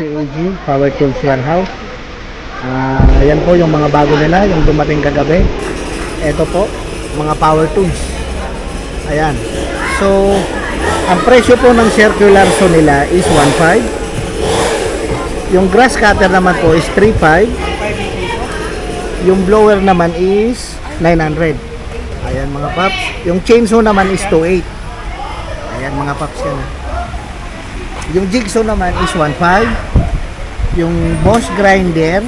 CAG, Power Tools Warehouse. Ah, ayan po yung mga bago nila, yung dumating kagabi. Ito po, mga power tools. Ayan. So, ang presyo po ng circular saw nila is 1.5. Yung grass cutter naman po is 3.5. Yung blower naman is 900. Ayan mga paps. Yung chainsaw naman is 2.8. Ayan mga paps yan. Ah. Yung jigsaw naman is 1.5. Yung boss grinder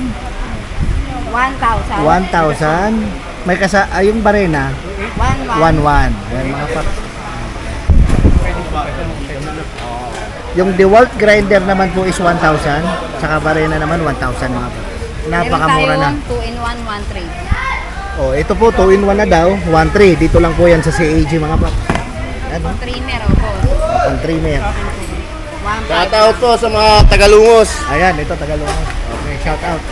1,000. 1,000. May kasa ay yung barena 1,100. 1,1. Ayan mga paps. Yung DeWalt grinder naman po is 1,000. Saka barena naman 1,000 mga paps. Napakamura na. Meron tayong 2 in 1, 1 Oh, ito po 2 in 1 na daw, 1.3. Dito lang po yan sa CAG mga paps. Ayan. 3. Trimmer, opo. Pang trimmer. 1,500. Shoutout po sa mga Tagalungos. Ayan, ito Tagalongos. Okay, shout out.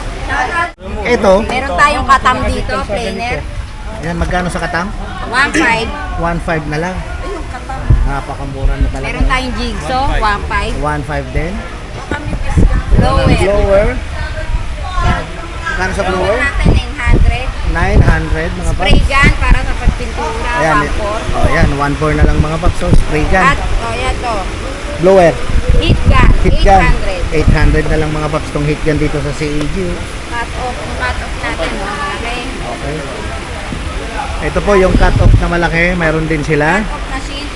Ito, Meron tayong katam dito, planer. ayan, magkano sa katang? 1,500. 1.5 na lang. Napakamura na talaga. Meron tayong jigsaw, 1,500. 1.5 din. Blower. Blower. Magkano sa blower? natin 900. 900 mga Spray paps. gun para sa pagpintura, Ayan, 1,400. oh, ayan, 1.4 na lang mga paps. So, spray gun. At, oh, yan to. Blower. Heat gun, Heat gun. 800. 800 na lang mga paps tong heat gun dito sa CAG. Cut off, cut off natin, malaki. Okay. Ito po yung cut-off na malaki. Mayroon din sila. Cut off machine,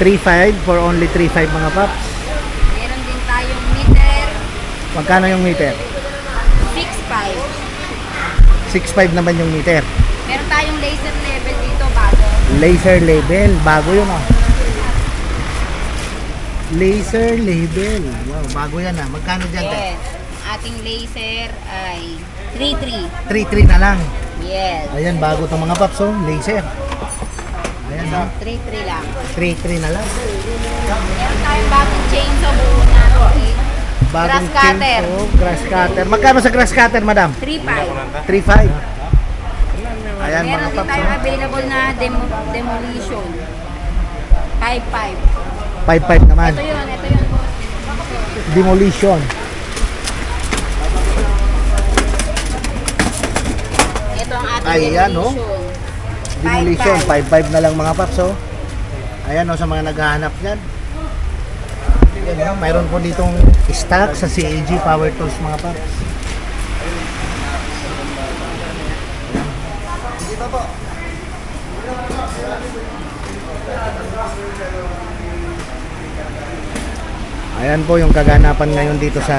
3,500. 3.5 for only 3.5 mga paps. Meron din tayong meter, Magkano yung meter? 6,500. 6.5 naman yung meter. Meron tayong laser level dito bago. Laser label. Bago yun ah. Laser label. Wow, bago yan ah. Magkano dyan? Yes. Ating laser ay 3,300. 3.3 na lang. Yes. Ayan, bago itong mga paps oh. Laser. Ayan So, ah. 3,300 lang. 3.3 na lang. Meron tayong bagong chainsaw buo na. Okay. Bagong Grass cutter. chainsaw, grass cutter. Magkano sa grass cutter, madam? 3,500. 3.5. Ayan Meron mga din paps tayong oh. available na demo, demolition. 5,500. 5.5 naman. Ito yun, ito yun. Demolition. Ito ang ating Ayan, oh. demolition. Demolition, 5.5 na lang mga paps oh. Ayan oh, sa mga naghahanap yan. Ayan oh, mayroon po ditong stock sa CAG Power Tools mga paps. Dito po. Ayan po yung kaganapan ngayon dito sa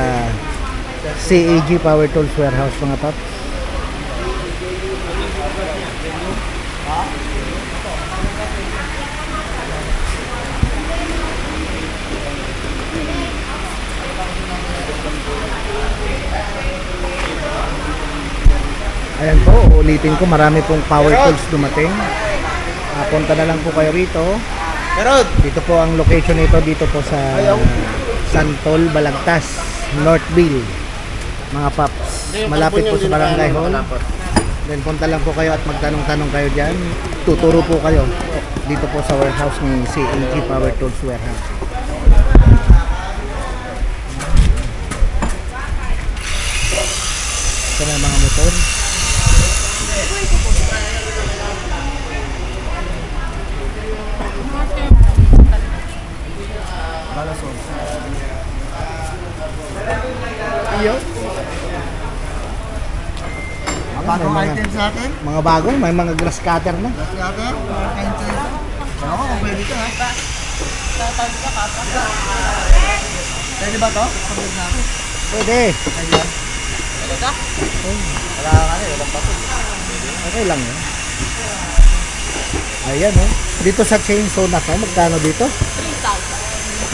CAG Power Tools Warehouse mga paps. Ayan po, ulitin ko, marami pong power tools dumating. Ah, punta na lang po kayo rito. Meron. Dito po ang location nito dito po sa Santol, Balagtas, Northville. Mga paps, malapit po sa Barangay Hall. Then punta lang po kayo at magtanong-tanong kayo diyan. Tuturo po kayo dito po sa warehouse ng CAG Power Tools Warehouse. Ito na mga motor. Iyo. Bagong May mga- items natin. Mga bago, may mga grass cutter na. Last natin. Pencil. Ako, kung pwede ka ha. Pwede ba to? Pagod natin. Pwede. Pwede. Pwede ka? Wala ka rin. Wala pa to. Okay lang yun. Ayan oh. Dito sa chainsaw na to, magkano dito?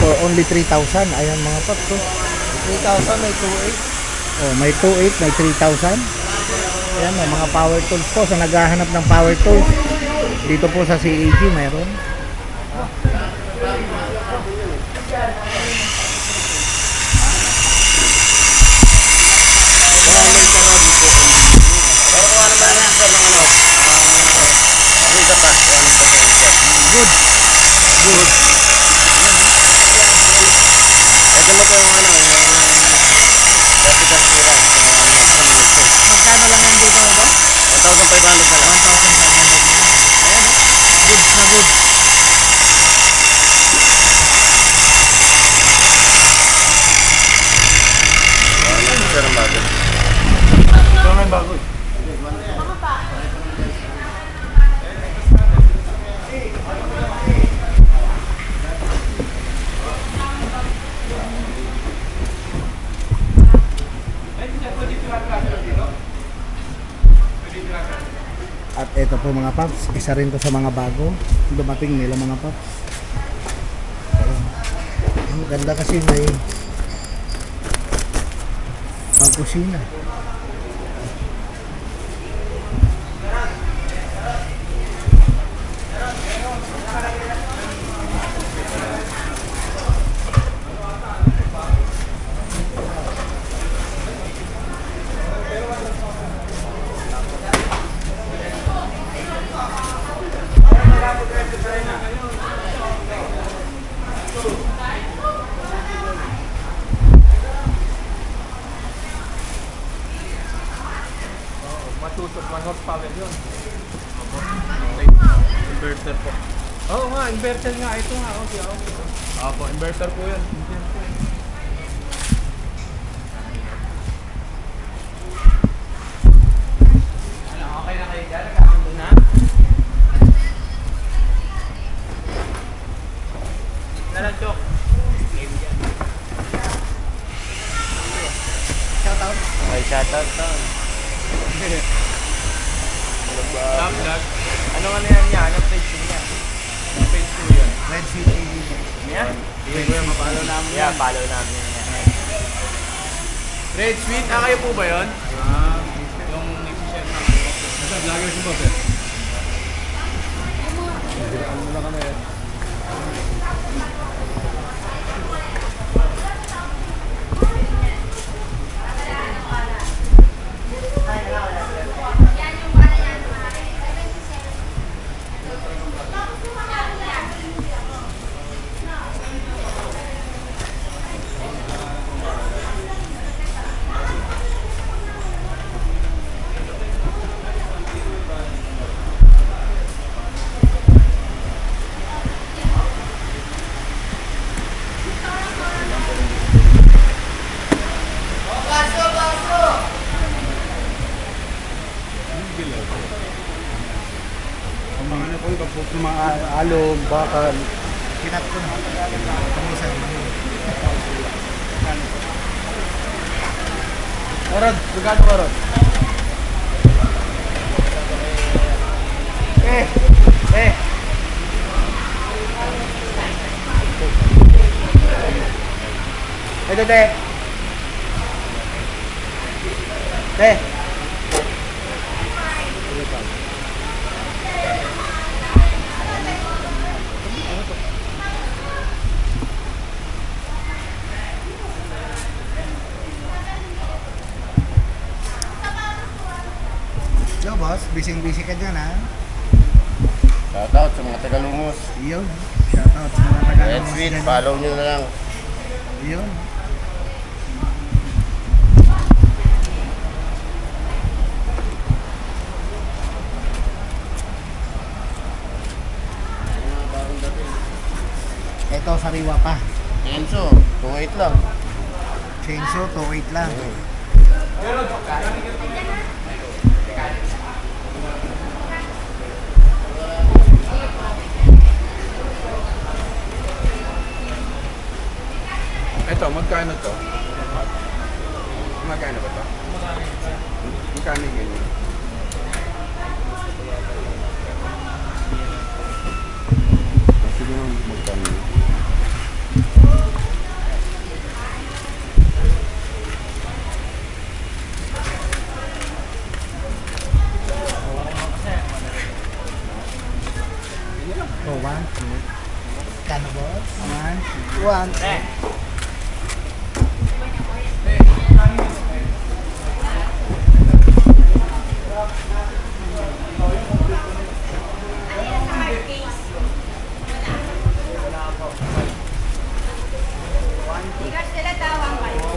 3,000. For only 3,000. Ayan mga paps oh. 3,000 may 2,800. Oh, may 2,800, may 3,000. Ayan oh, mga power tools po. Sa naghahanap ng power tools, dito po sa CAG mayroon. Pero kung good. Isa rin to sa mga bago. Dumating nila mga paps. Ang ganda kasi may pangkusina. Yun. Inverter po. Oo nga, inverter nga. Ito nga, okay, okay. Opo, inverter po yan. Ano, okay na kayo dyan? Nagkakando na? Nalang, Chok. Ay, shoutout to. Top vlog. Ano nga na yan niya? Anong page niya? Anong page ko yan? Red Sweet TV. Yan. Sige kuya, mapalo namin Yeah, yan. follow namin yan. Red Sweet, ah kayo po ba yun? Ah, yung nagsishare na. Basta vlogger si Boss eh. Ano na kami eh. Ang mga ano po, kapag ng alom, bakal. Kinat ko na. Pamisan. Orod, regalo ka Rod. Eh, eh. Ito, te. Te. Boss, busy-busy ka dyan ha. Shoutout sa mga Tagalungos. Yun. Shoutout sa mga taga Red Sweet, follow nyo na lang. Yun. Ito, sariwa pa. Enzo, 2.8 lang. Chainsaw, 2.8 lang. Ito, magkano to? Magkano ba to? Magkano yung ganyan? Sige magkano Oh, one, two. Boss? One, two. One, two. Bigas sila tawang kayo.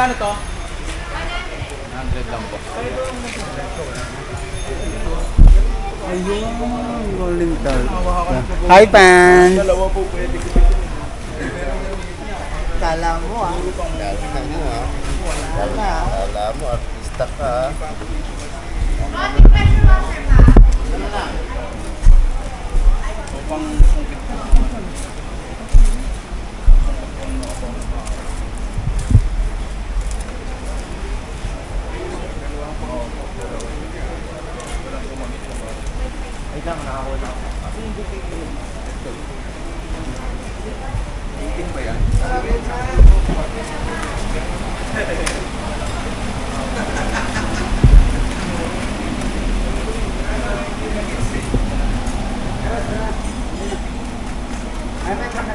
Magkano to? 100 lang po. Ayun, rolling towel. Hi, fans! Dalawa po pwede. Kala mo ah. Kala mo na. Kala mo, artista ka ha.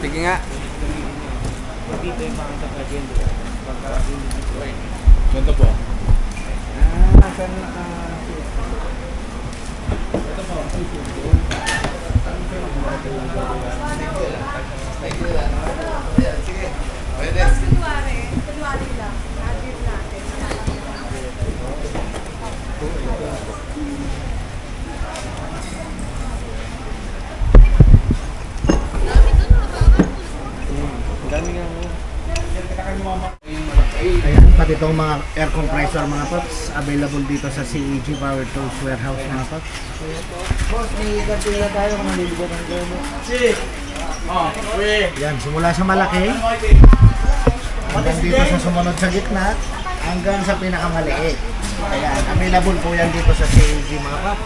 Sige nga. Ganito po. Ayan, pati itong mga air compressor mga paps, available dito sa CEG Power Tools Warehouse mga paps. Boss, may kantila tayo kung naliligo ng gono. Oh, we. Yan, simula sa malaki, hanggang dito sa sumunod sa gitna, hanggang sa pinakamaliit. Ayan, available po yan dito sa CEG mga paps.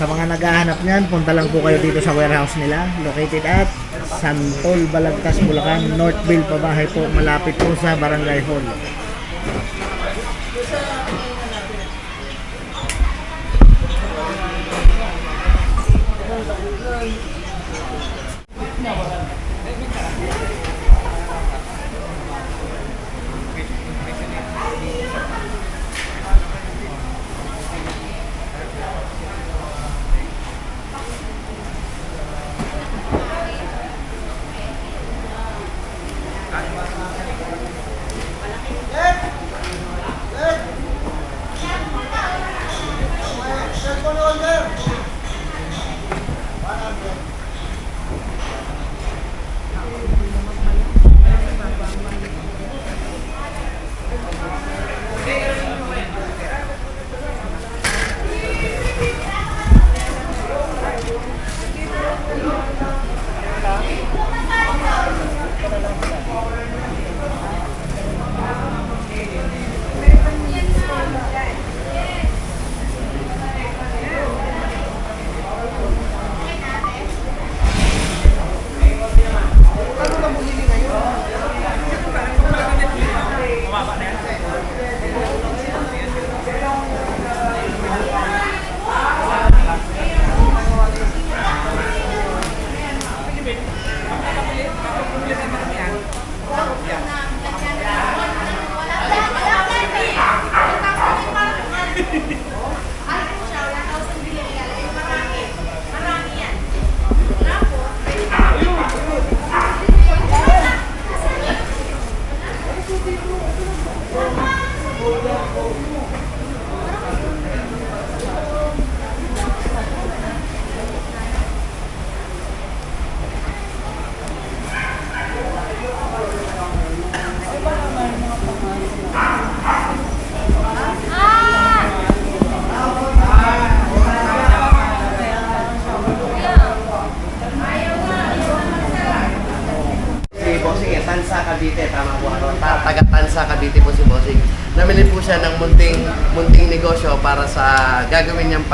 Sa mga naghahanap niyan, punta lang po kayo dito sa warehouse nila, located at Santol, Balagtas, Bulacan, Northville, pabahay po, malapit po sa Barangay Hall.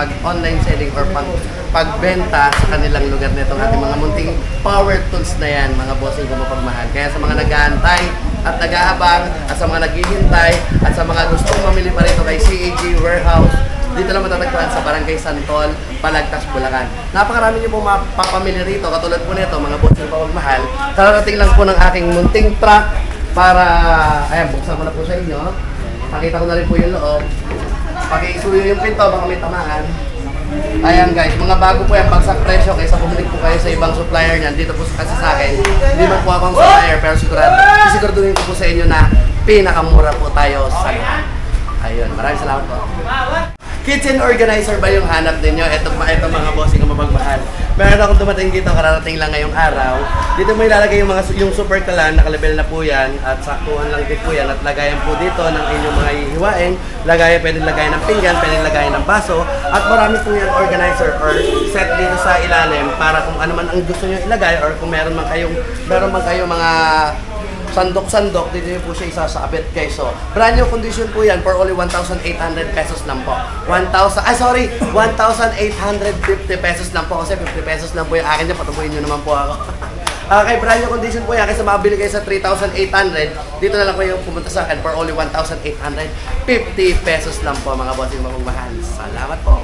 Gagawin niyang pag online selling or pag pagbenta sa kanilang lugar nitong ating mga munting power tools na yan, mga bossing ko mapagmahal. Kaya sa mga nag-aantay at nag-aabang at sa mga naghihintay at sa mga gustong mamili pa rito kay CAG Warehouse dito lang matatagpuan sa Barangay Santol, Balagtas, Bulacan. Napakarami niyo po mapapamili rito, katulad po nito, mga bossing pamagmahal. Kararating lang po ng aking munting truck para, ayan, buksan ko na po sa inyo. Pakita ko na rin po yung loob. Pakisuyo yung pinto, baka may tamaan. Ayan guys, mga bago po yan, bagsak presyo kaysa bumalik po kayo sa ibang supplier niyan. Dito po kasi sa akin, hindi man po ako ang supplier, pero sigurado, sisiguraduhin ko po sa inyo na pinakamura po tayo sa lahat. Ayun, maraming salamat po. Kitchen organizer ba yung hanap ninyo? Ito, ito mga bossing ang mapagmahal. Meron akong dumating dito, kararating lang ngayong araw. Dito mo ilalagay yung mga yung super kalan, nakalabel na po yan, at saktuhan lang din po yan, at lagayan po dito ng inyong mga hihiwain. Lagayan, pwede lagayan ng pinggan, pwede lagayan ng baso, at marami po yan organizer or set dito sa ilalim para kung ano man ang gusto nyo ilagay or kung meron man kayong, meron man kayong mga sandok-sandok, dito po siya isasabit guys. So, brand new condition po yan for only 1,800 pesos lang po. 1,000, ah sorry, 1,850 pesos lang po kasi 50 pesos lang po yung akin niya, patubuhin nyo naman po ako. Okay, brand new condition po yan kasi makabili kayo sa 3,800. Dito na lang kayo pumunta sa akin for only 1,850 pesos lang po mga bossing mamang mahal. Salamat po.